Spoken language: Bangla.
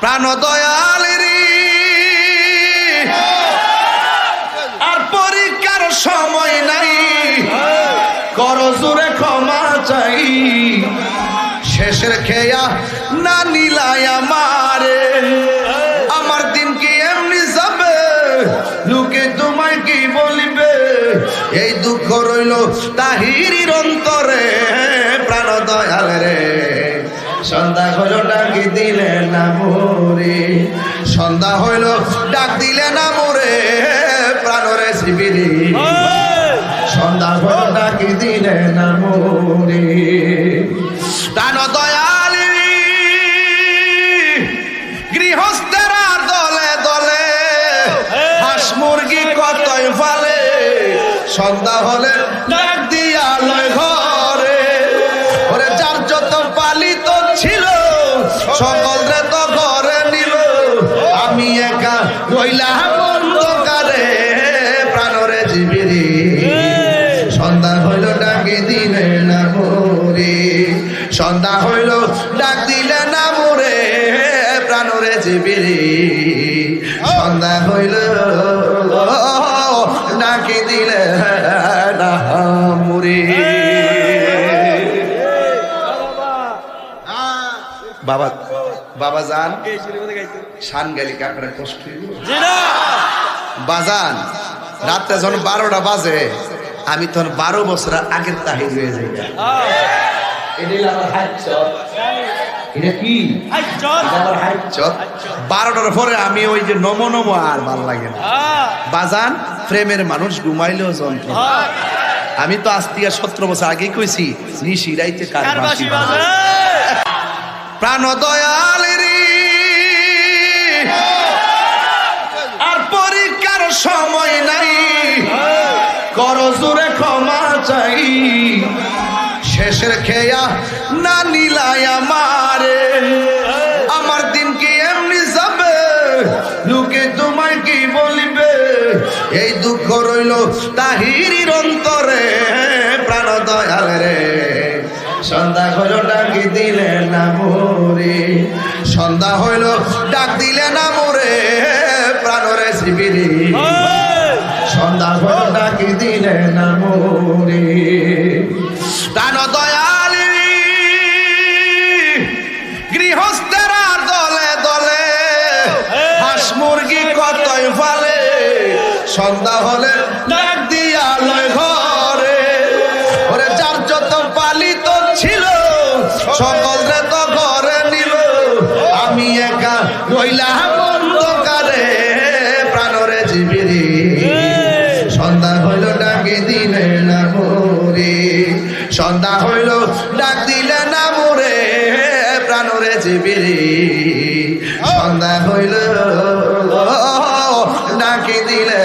প্রাণ দয়ালেরি আর পরীক্ষার সময় নাই। কর জোরে ক্ষমা চাই। শেষের খেয়া না নিলাই আমারে। আমার দিন কি এমনি যাবে? লোকে তোমায় কি বলিবে? এই দুঃখ রইল তাহিরির অন্তরে। দয়াল সন্ধ্যা হইল, ডাকি দিলে না মোরে। সন্ধ্যা হইল, ডাক দিলে না মোরে, প্রাণরে শিবিরে সন্ধ্যা হইল, ডাকি দিলে না মোরে। প্রাণ দয়ালি, গৃহস্থেরা দলে দলে, হাঁস মুরগি কতই ফালে। সন্ধ্যা হলে ডাক দিয়া লয় ঘরে। যত পালিত ছিল, সকল রে তো ঘরে নিল। আমি একা জীবিরি সন্ধ্যা হইল দিলে না হইল, ডাক দিলে না মোরে, প্রাণরে জীবিরি সন্ধ্যা হইল, ডাকে দিলে না মোরে। বাবা বাবা যান। শান গেলি কাকড়ে কষ্ট বাজান রাত্রে যখন বারোটা বাজে আমি তখন বারো বছর আগের তাহির হয়ে যাই। বারোটার পরে আমি ওই যে নমো নমো আর ভালো লাগে না। বাজান প্রেমের মানুষ ঘুমাইলেও যন্ত্র আমি তো আজ থেকে সতেরো বছর আগেই কইছি নিশি রাইতে কার বাঁশি বাজে। প্রাণ দয়ালেরি আর পরীক্ষার সময় নাই। কর জোরে ক্ষমা চাই। শেষের খেয়া না নিলাই আমারে। আমার দিন কি এমনি যাবে? লোকে তোমায় কি বলিবে? এই দুঃখ রইল তাহিরির অন্তরে। প্রাণ দয়াল রে। সন্ধ্যা হইল ডাকি দিলে না সন্ধ্যা হইল ডাক দিলে না মোরে প্রাণরে শিবিরে। সন্ধ্যা হইল ডাকি দিলে না মোরে। প্রাণ দয়ালি গৃহস্থেরা দলে দলে হাঁস মুরগি কতই ফালে সন্ধ্যা হলে ডাক দিয়া লয় ঘরে রইলাম অন্ধকারে প্রাণরে জীবিরি। সন্ধ্যা হইল ডাকে দিলে না মোরে। সন্ধ্যা হইল ডাক দিলে না মোরে, প্রাণরে জীবিরি। সন্ধ্যা হইল ডাকে দিলে